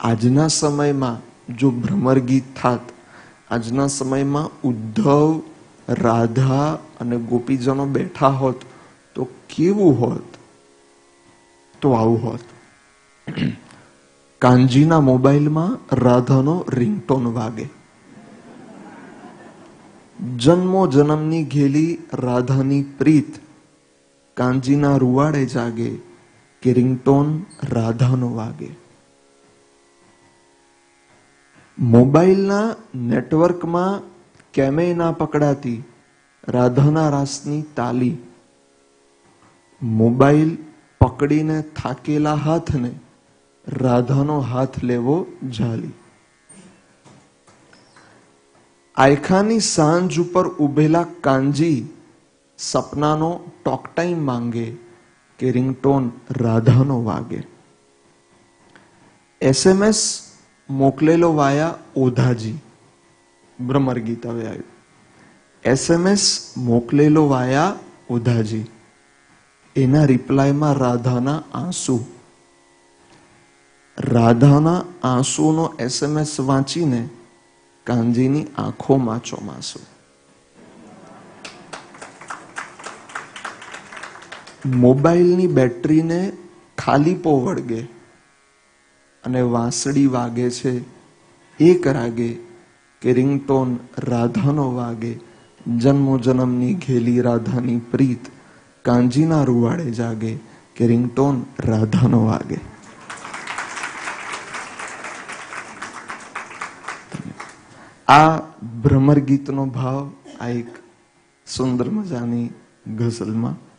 આજના સમયમાં જો ભ્રમર થાત, આજના સમયમાં ઉદ્ધવ, રાધા અને ગોપીજનો બેઠા હોત, તો કેવું હોત? તો આવું હોત. કાનજીના મોબાઈલમાં રાધાનો રિંગટોન વાગે. જન્મો જન્મની ઘેલી રાધાની પ્રીત. કાનજીના રૂવાડે જાગે કે રિંગટોન રાધાનો વાગે. મોબાઈલના નેટવર્કમાં કેમેય ના પકડાતી રાધાના રાસની તાલી. મોબાઈલ પકડીને થાકેલા હાથને રાધાનો હાથ લેવો જાલી આયખાની સાંજ ઉપર ઉભેલા કાંજી સપનાનો ટોક ટાઈમ માંગે કે રિંગટોન રાધાનો વાગે. એસએમએસ મોકલેલો વાયા ઓધાજી. ભ્રમર ગીત હવે આવ્યું. એસએમએસ મોકલેલો વાયા ઓધાજી. એના રિપ્લાયમાં રાધાના આંસુ. રાધાના આંસુનો એસએમએસ વાંચીને કાંજીની આંખોમાં ચોમાસું મોબાઈલની બેટરીને ખાલી પો વળગે. અને વાંસળી વાગે છે. એક રાગે કે રિંગટોન રાધાનો વાગે. જન્મો જન્મની ઘેલી રાધાની પ્રીત કાંજીના રૂવાડે જાગે કે રિંગટોન રાધાનો વાગે. આ ભ્રમર ગીતનો ભાવ આ એક સુંદર મજાની ગઝલમાં